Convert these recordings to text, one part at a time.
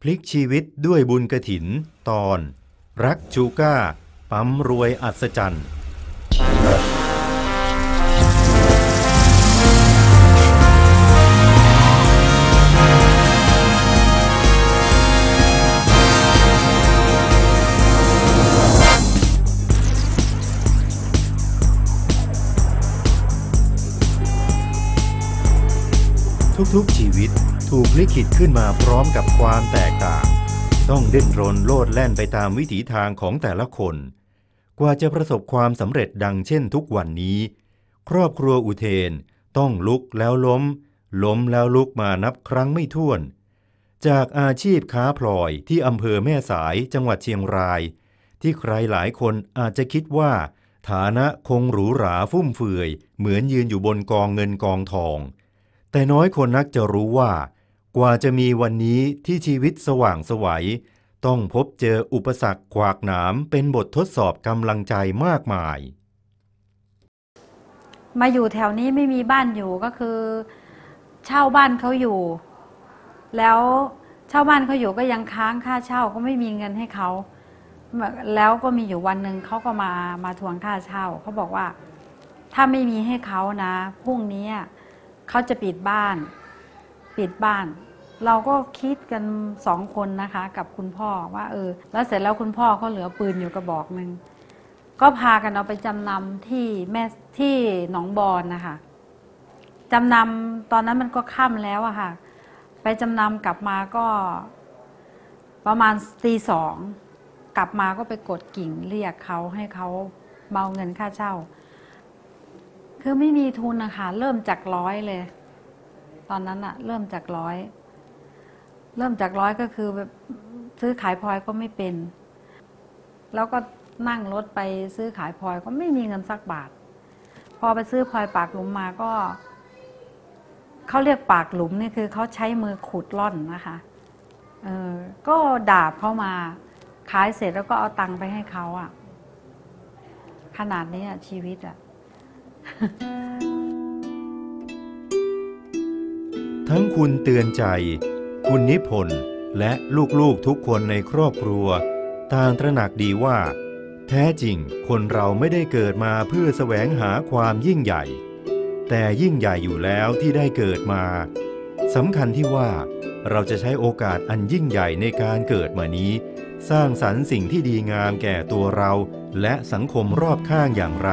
พลิกชีวิตด้วยบุญกระถิน ตอน รักชูก้า ปั๊มรวยอัศจรรย์ ทุกๆชีวิต ถูกลิขิตขึ้นมาพร้อมกับความแตกต่าง ต้องเด่นรนโลดแล่นไปตามวิถีทางของแต่ละคน กว่าจะประสบความสำเร็จดังเช่นทุกวันนี้ ครอบครัวอุเทนต้องลุกแล้วล้ม ล้มแล้วลุกมานับครั้งไม่ถ้วน จากอาชีพค้าพลอยที่อำเภอแม่สายจังหวัดเชียงราย ที่ใครหลายคนอาจจะคิดว่า ฐานะคงหรูหราฟุ่มเฟือย เหมือนยืนอยู่บนกองเงินกองทองแต่น้อยคนนักจะรู้ว่า กว่าจะมีวันนี้ที่ชีวิตสว่างไสวัย ต้องพบเจออุปสรรคขวากหนามเป็นบททดสอบกำลังใจมากมาย มาอยู่แถวนี้ไม่มีบ้านอยู่ก็คือ เช่าบ้านเขาอยู่ แล้วเช่าบ้านเขาอยู่ก็ยังค้างค่าเช่าก็ไม่มีเงินให้เขาแล้วก็มีอยู่วันหนึ่งเขาก็มามาทวงค่าเช่าเขาบอกว่า ถ้าไม่มีให้เขานะพรุ่งนี้เขาจะปิดบ้าน ปิดบ้าน เราก็คิดกันสองคนนะคะ กับคุณพ่อว่าเออ แล้วเสร็จแล้วคุณพ่อเขาเหลือปืนอยู่กระบอกหนึ่งก็พากันเอาไปจำนำที่แม่ที่หนองบอนนะคะจำนำตอนนั้นมันก็ค่ำแล้วอะค่ะ ไปจำนำกลับมาก็ ประมาณตีสองกลับมาก็ไปกดกิ่งเรียกเขาให้เขาเมาเงินค่าเช่า คือไม่มีทุนนะคะเริ่มจากร้อยเลย ตอนนั้นอะเริ่มจากร้อย เริ่มจากร้อยก็คือแบบซื้อขายพลอยก็ไม่เป็น แล้วก็นั่งรถไปซื้อขายพลอยก็ไม่มีเงินสักบาท พอไปซื้อพลอยปากหลุมมาก็เขาเรียกปากหลุมนี่คือเขาใช้มือขุดล่อนนะคะเออก็ดาบเข้ามาขายเสร็จแล้วก็เอาตังค์ไปให้เขาอะขนาดนี้อะชีวิตอะทั้งคุณเตือนใจ คุณนิพนธ์และลูกๆทุกคนในครอบครัว ต่างตระหนักดีว่า แท้จริงคนเราไม่ได้เกิดมาเพื่อแสวงหาความยิ่งใหญ่ แต่ยิ่งใหญ่อยู่แล้วที่ได้เกิดมาสำคัญที่ว่าเราจะใช้โอกาสอันยิ่งใหญ่ในการเกิดมานี้ สร้างสรรค์สิ่งที่ดีงามแก่ตัวเรา และสังคมรอบข้างอย่างไร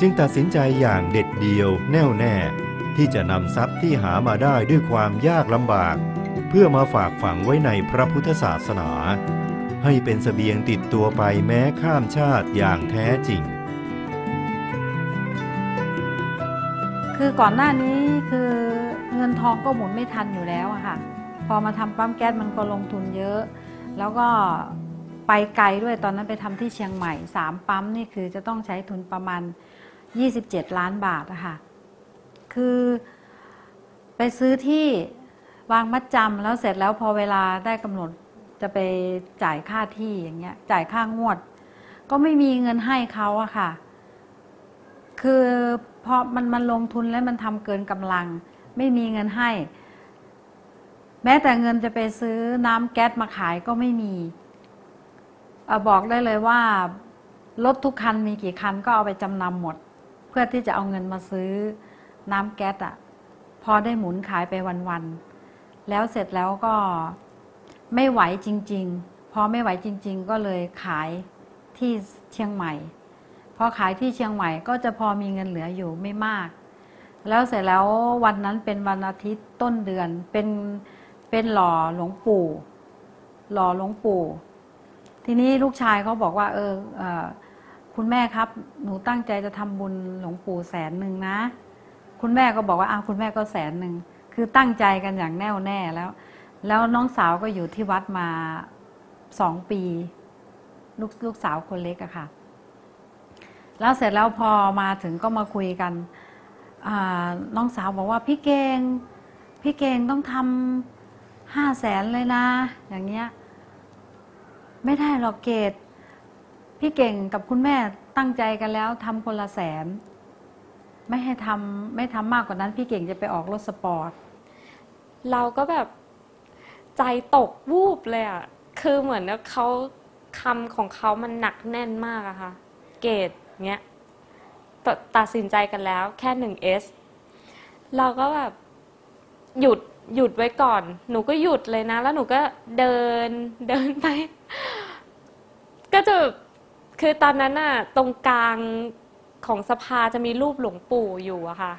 จึงตัดสินใจอย่างเด็ดเดียวแน่วแน่ ที่จะนำทรัพย์ที่หามาได้ด้วยความยากลำบาก เพื่อมาฝากฝังไว้ในพระพุทธศาสนา ให้เป็นสเสบียงติดตัวไปแม้ข้ามชาติอย่างแท้จริง คือก่อนหน้านี้คือเงินทองก็หมุนไม่ทันอยู่แล้วอะค่ะ พอมาทำปั๊มแก๊สมันก็ลงทุนเยอะ แล้วก็ไปไกลด้วยตอนนั้นไปทำที่เชียงใหม่สามปั๊มนี่คือจะต้องใช้ทุนประมาณ 27 ล้านบาทอะค่ะ คือไปซื้อที่ วางมัดจำแล้วเสร็จแล้วพอเวลาได้กำหนดจะไปจ่ายค่าที่อย่างเงี้ย จ่ายค่างวด ก็ไม่มีเงินให้เขาอะค่ะ คือพอมันมันลงทุนแล้วมันทำเกินกำลัง ไม่มีเงินให้ แม้แต่เงินจะไปซื้อน้ำแก๊สมาขายก็ไม่มีอบอกได้เลยว่ารถทุกคันมีกี่คันก็เอาไปจำนำหมด เพื่อที่จะเอาเงินมาซื้อน้ำแก๊สอะพอได้หมุนขายไปวันๆ แล้วเสร็จแล้วก็ไม่ไหวจริง ๆ พอไม่ไหวจริง ๆ ก็เลยขายที่เชียงใหม่ พอขายที่เชียงใหม่ก็จะพอมีเงินเหลืออยู่ไม่มาก แล้วเสร็จแล้ววันนั้นเป็นวันอาทิตย์ต้นเดือนเป็นเป็นหล่อหลวงปู่ หล่อหลวงปู่ ทีนี้ลูกชายเขาบอกว่า เออเออคุณแม่ครับ หนูตั้งใจจะทำบุญหลวงปู่แสนหนึ่งนะ คุณแม่ก็บอกว่าอ้าวคุณแม่ก็แสนหนึ่ง คือตั้งใจกันอย่างแน่วแน่แล้ว แล้วน้องสาวก็อยู่ที่วัดมาสองปี ลูกลูกสาวคนเล็กอะค่ะ แล้วเสร็จแล้วพอมาถึงก็มาคุยกันน้องสาวบอกว่าพี่เกงพี่เกงต้องทำห้าแสนเลยนะ อย่างเงี้ย ไม่ได้หรอกเกดพี่เก่งกับคุณแม่ตั้งใจกันแล้วทำคนละแสน ไม่ให้ทำไม่ทำมากกว่านั้น พี่เก่งจะไปออกรถสปอร์ต เราก็แบบใจตกวูบเลยอะคือเหมือนว่าเขาคำของเขามันหนักแน่นมากอะค่ะ เกรดเงี้ยตตัดสินใจกันแล้วแค่หนึ่งเอสเราก็แบบหยุดหยุดไว้ก่อน หนูก็หยุดเลยนะ แล้วหนูก็เดินเดินไป ก็จะคือตอนนั้นน่ะตรงกลาง ของสภาจะมีรูปหลวงปู่อยู่อะค่ะ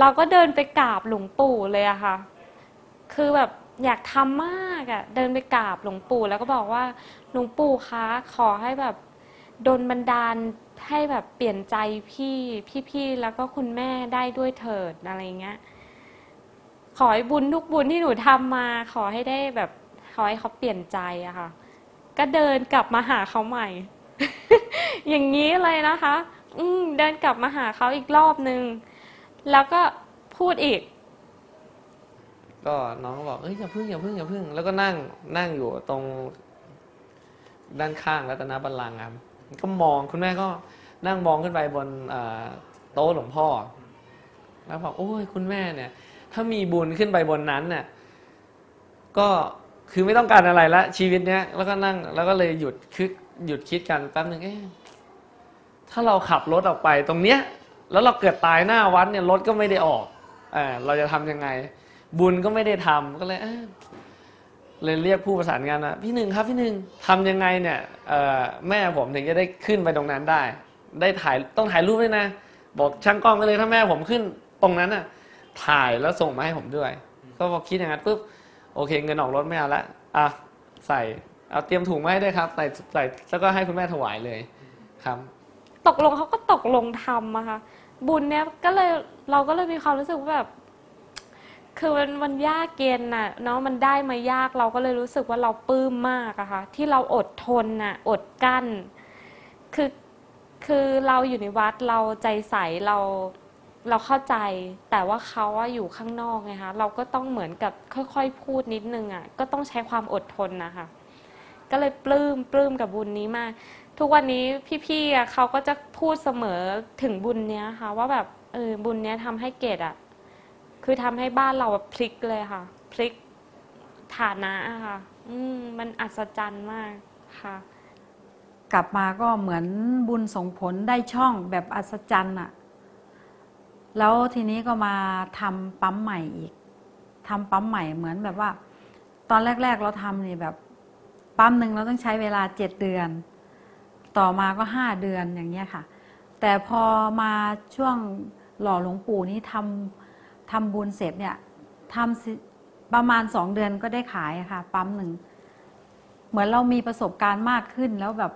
เราก็เดินไปกราบหลวงปู่เลยอะค่ะ คือแบบอยากทำมากอะเดินไปกราบหลวงปู่ แล้วก็บอกว่าหลวงปู่คะขอให้แบบโดนบันดาลให้แบบเปลี่ยนใจพี่พี่ๆแล้วก็คุณแม่ได้ด้วยเถิดอะไรเงี้ยขอให้บุญทุกบุญที่หนูทำมา ขอให้ได้แบบขอให้เขาเปลี่ยนใจอะค่ะ ก็เดินกลับมาหาเขาใหม่ อย่างนี้เลยนะคะ อืมเดินกลับมาหาเขาอีกรอบนึง แล้วก็พูดอีก ก็น้องก็บอกเอ้ยอย่าพึ่งอย่าพึ่งอย่าพึ่ง แล้วก็นั่งนั่งอยู่ตรง ด้านข้างรัตนบัลลังก์ครับก็มองคุณแม่ก็นั่งมองขึ้นไปบนโต๊ะหลวงพ่อ แล้วบอกโอ้ยคุณแม่เนี่ย ถ้ามีบุญขึ้นไปบนนั้นเนี่ยก็คือไม่ต้องการอะไรละชีวิตเนี้ยแล้วก็นั่งแล้วก็เลยหยุดคิดหยุดคิดกันแป๊บหนึ่งเอ๊ะ ถ้าเราขับรถออกไปตรงเนี้ย แล้วเราเกิดตายหน้าวัดเนี่ยรถก็ไม่ได้ออกอ่าเราจะทำยังไง บุญก็ไม่ได้ทำก็เลยเเลยเรียกผู้ประสานงานว่าพี่หนึ่งครับพี่หนึ่งทำยังไงเนี่ยแม่ผมถึงจะได้ขึ้นไปตรงนั้นได้ ได้ถ่ายต้องถ่ายรูปด้วยนะ บอกช่างกล้องก็เลยถ้าแม่ผมขึ้นตรงนั้นน่ะถ่ายแล้วส่งมาให้ผมด้วย ก็พอคิดอย่างนั้นปุ๊บโอเค เงินออกรถไม่เอาละอะใส่เอาเตรียมถุงมาให้ด้วยครับ ใส่ใส่แล้วก็ให้คุณแม่ถวายเลยครับ ตกลงเขาก็ตกลงทำอะค่ะบุญเนี้ยก็เลยเราก็เลยมีความรู้สึกว่าแบบ คือมันมันยากเกณฑ์น่ะเนาะมันได้มายากเราก็เลยรู้สึกว่าเราปลื้มมากอะค่ะที่เราอดทนน่ะอดกั้น คือคือเราอยู่ในวัดเราใจใสเราเราเข้าใจ แต่ว่าเขาอะอยู่ข้างนอกไงคะเราก็ต้องเหมือนกับค่อยๆพูดนิดนึงอะก็ต้องใช้ความอดทนนะคะก็เลยปลื้มปลื้มกับบุญนี้มาก ทุกวันนี้พี่ๆอะเขาก็จะพูดเสมอถึงบุญเนี้ยค่ะ ว่าแบบเออบุญเนี้ยทำให้เกดอะคือทำให้บ้านเราแบบพลิกเลยค่ะ พลิกฐานะอะค่ะ อืมมันอัศจรรย์มากค่ะ กลับมาก็เหมือนบุญส่งผลได้ช่องแบบอัศจรรย์อะแล้วทีนี้ก็มาทำปั๊มใหม่อีกทำปั๊มใหม่เหมือนแบบว่า ตอนแรก ๆ เราทำนี่แบบ ปั๊มหนึ่งเราต้องใช้เวลาเจ็ดเดือน ต่อมาก็ห้าเดือนอย่างเงี้ยค่ะ แต่พอมาช่วงหล่อหลวงปู่นี้ทำทำบุญเสร็จเนี่ยทำประมาณสองเดือนก็ได้ขายค่ะ ปั๊มหนึ่ง เหมือนเรามีประสบการณ์มากขึ้นแล้วแบบ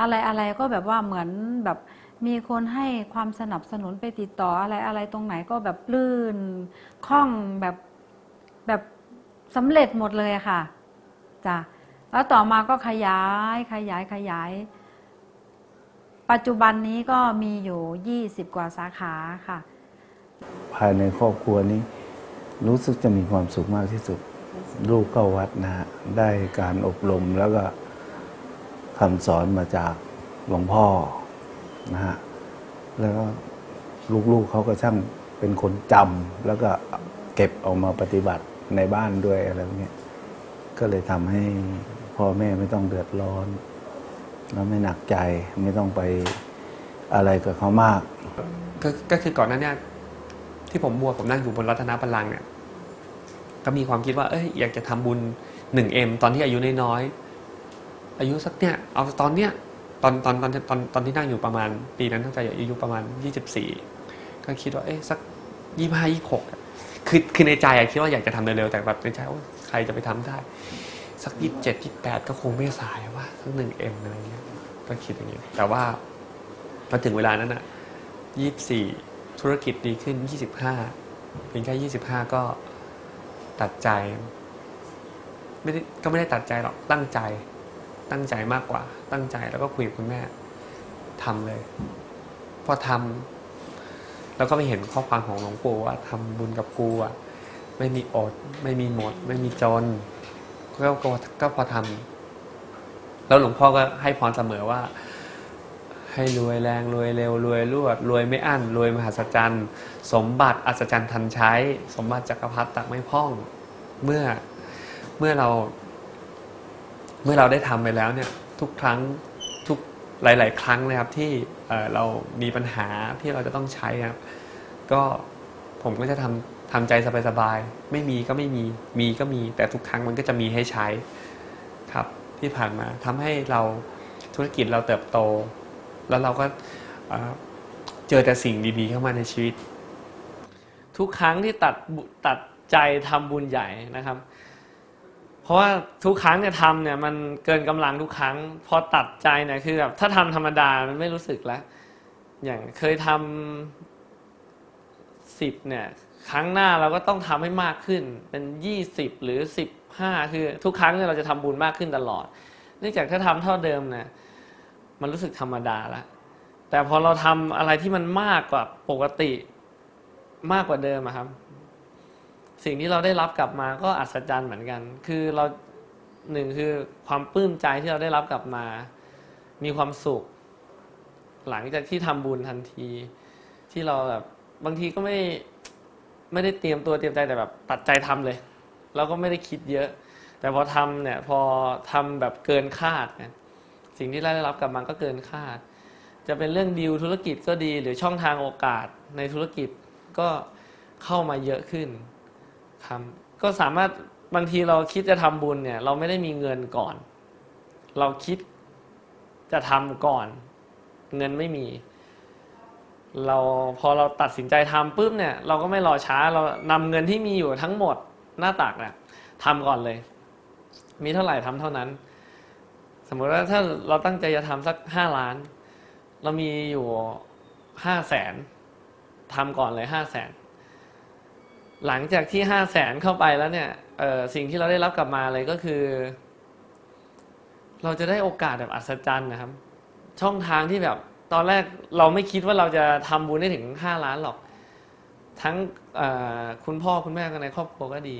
อะไรอะไรก็แบบว่าเหมือนแบบมีคนให้ความสนับสนุนไปติดต่ออะไรอะไรตรงไหนก็แบบลื่นคล่องแบบแบบสำเร็จหมดเลยค่ะจ้ะแล้วต่อมาก็ขยายขยายขยาย ปัจจุบันนี้ก็มีอยู่ 20 กว่าสาขาค่ะ ภายในครอบครัวนี้ รู้สึกจะมีความสุขมากที่สุด ลูกเข้าวัดนะฮะได้การอบรมแล้วก็คำสอนมาจากหลวงพ่อนะฮะแล้วก็ลูกๆเขาก็ช่างเป็นคนจำแล้วก็เก็บออกมาปฏิบัติในบ้านด้วยอะไรเนี้ยก็เลยทำให้พ่อแม่ไม่ต้องเดือดร้อน แล้วไม่หนักใจไม่ต้องไปอะไรกับเขามาก ก็ก็คือก่อนหน้าเนี้ที่ผมบวชผมนั่งอยู่บนรัตนบัลลังก์เนี่ยก็มีความคิดว่าเอ้ยอยากจะทำบุญหนึ่งเอ็มตอนที่อายุน้อยๆอายุสักเนี่ยเอาตอนเนี้ยตอนตอนตอนตอนตอนที่นั่งอยู่ประมาณ ปีนั้นตั้งใจอายุประมาณยี่สิบสี่ก็คิดว่าเอ้ยสักยี่ห้ายี่หกคือคือในใจอคิดว่าอยากจะทำเร็วๆแต่แบบในใจว่าใครจะไปทำได้ สักยี่สิบเจ็ดยี่สิบแปดก็คงไม่สายว่าสักหนึ่งเอ็มอะไรเงี้ยก็คิดอย่างนี้ แต่ว่าพอถึงเวลานั้นอะยี่สี่ธุรกิจดีขึ้นยี่สิบห้าเพียงแค่ยี่สิบห้าก็ตัดใจไม่ได้ก็ไม่ได้ตัดใจหรอกตั้งใจ ตั้งใจมากกว่า ตั้งใจแล้วก็คุยกับคุณแม่ทำเลย พอทำแล้วก็ไปเห็นข้อความของหลวงปู่ว่าทำบุญกับกูอะไม่มีอด ไม่มีหมด ไม่มีจน ก็ก็ก็พอทำแล้วหลวงพ่อก็ให้พรเสมอว่า ให้รวยแรงรวยเร็วรวยรวดรวยไม่อั้นรวยมหัศจรรย์ สมบัติอัศจรรย์ทันใช้ สมบัติจักรพรรดิตักไม่พ่อง เมื่อเมื่อเรา เมื่อเราได้ทำไปแล้วเนี่ย ทุกครั้งทุกหลาย ๆ ครั้งนะครับที่เเรามีปัญหาที่เราจะต้องใช้ครับ ก็ผมก็จะทำ ทำใจสบายๆไม่มีก็ไม่มีมีก็มี แต่ทุกครั้งมันก็จะมีให้ใช้ครับที่ผ่านมาทำให้เราธุรกิจเราเติบโต แล้วเราก็เจอแต่สิ่งดีๆเข้ามาในชีวิต ทุกครั้งที่ตัดตัดใจทำบุญใหญ่นะครับ เพราะว่าทุกครั้งเนี่ยทำเนี่ยมันเกินกำลังทุกครั้ง พอตัดใจเนี่ยคือแบบถ้าทำธรรมดามันไม่รู้สึกแล้ว อย่างเคยทำสิบเนี่ย ครั้งหน้าเราก็ต้องทำให้มากขึ้นเป็นยี่สิบหรือสิบห้าคือทุกครั้งเนี่ยเราจะทำบุญมากขึ้นตลอด เนื่องจากถ้าทำเท่าเดิมเนี่ยมันรู้สึกธรรมดาแล้วแต่พอเราทำอะไรที่มันมากกว่าปกติมากกว่าเดิมครับ สิ่งที่เราได้รับกลับมาก็อัศจรรย์เหมือนกัน คือเราหนึ่งคือความปลื้มใจที่เราได้รับกลับมา มีความสุข หลังจากที่ทำบุญทันที ที่เราแบบบางทีก็ไม่ ไม่ได้เตรียมตัวเตรียมใจแต่แบบตัดใจทำเลยเราก็ไม่ได้คิดเยอะ แต่พอทำเนี่ยพอทำแบบเกินคาดเนี่ยสิ่งที่ได้รับกลับมาก็เกินคาด จะเป็นเรื่องดีลธุรกิจก็ดี หรือช่องทางโอกาสในธุรกิจก็เข้ามาเยอะขึ้นครับก็สามารถบางทีเราคิดจะทำบุญเนี่ย เราไม่ได้มีเงินก่อน เราคิดจะทำก่อน เงินไม่มี เราพอเราตัดสินใจทำปุ๊บเนี่ยเราก็ไม่รอช้าเรานำเงินที่มีอยู่ทั้งหมดหน้าตักเนี่ยทำก่อนเลย มีเท่าไหร่ทำเท่านั้น สมมติว่าถ้าเราตั้งใจจะทำสักห้าล้าน เรามีอยู่ห้าแสนทำก่อนเลยห้าแสนหลังจากที่ห้าแสนเข้าไปแล้วเนี่ยเออสิ่งที่เราได้รับกลับมาเลยก็คือ เราจะได้โอกาสแบบอัศจรรย์นะครับ ช่องทางที่แบบ ตอนแรกเราไม่คิดว่าเราจะทำบุญได้ถึงห้าล้านหรอก ทั้งคุณพ่อคุณแม่กันในครอบครัวก็ดี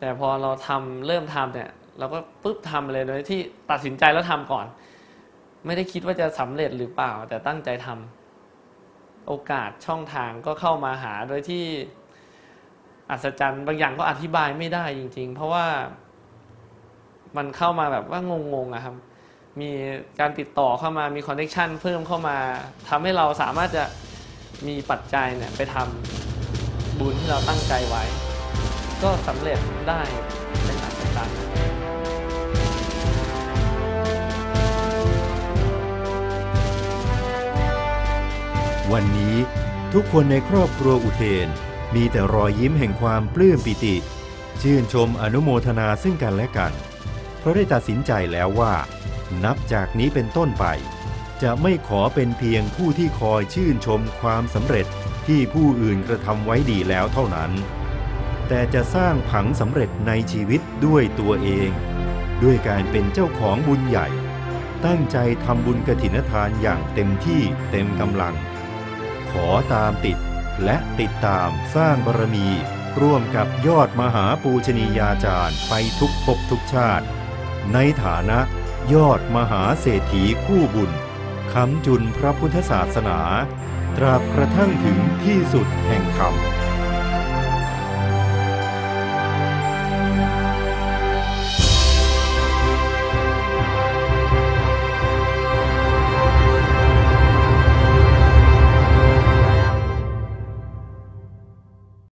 แต่พอเราทำเริ่มทำเนี่ยเราก็ปุ๊บทำเลยโดยที่ตัดสินใจแล้วทำก่อน ไม่ได้คิดว่าจะสำเร็จหรือเปล่า แต่ตั้งใจทำโอกาสช่องทางก็เข้ามาหาโดยที่อัศจรรย์บางอย่างก็อธิบายไม่ได้จริง ๆ เพราะว่ามันเข้ามาแบบว่างงๆอะครับ มีการติดต่อเข้ามามีคอนเนคชันเพิ่มเข้ามาทำให้เราสามารถจะมีปัจจัยเนี่ยไปทำบุญที่เราตั้งใจไว้ ก็สำเร็จได้เป็นอัศจรรย์วันนี้ทุกคนในครอบครัวอุเทน มีแต่รอยยิ้มแห่งความปลื้มปิติ ชื่นชมอนุโมทนาซึ่งกันและกัน เพราะได้ตัดสินใจแล้วว่า นับจากนี้เป็นต้นไป จะไม่ขอเป็นเพียงผู้ที่คอยชื่นชมความสำเร็จที่ผู้อื่นกระทำไว้ดีแล้วเท่านั้น แต่จะสร้างผังสำเร็จในชีวิตด้วยตัวเอง ด้วยการเป็นเจ้าของบุญใหญ่ ตั้งใจทำบุญกฐินทานอย่างเต็มที่เต็มกำลัง ขอตามติดและติดตามสร้างบารมี ร่วมกับยอดมหาปูชนียาจารย์ไปทุกภพทุกชาติ ในฐานะ ยอดมหาเศรษฐีคู่บุญคำจุนพระพุทธศาสนา ตราบกระทั่งถึงที่สุดแห่งธรรม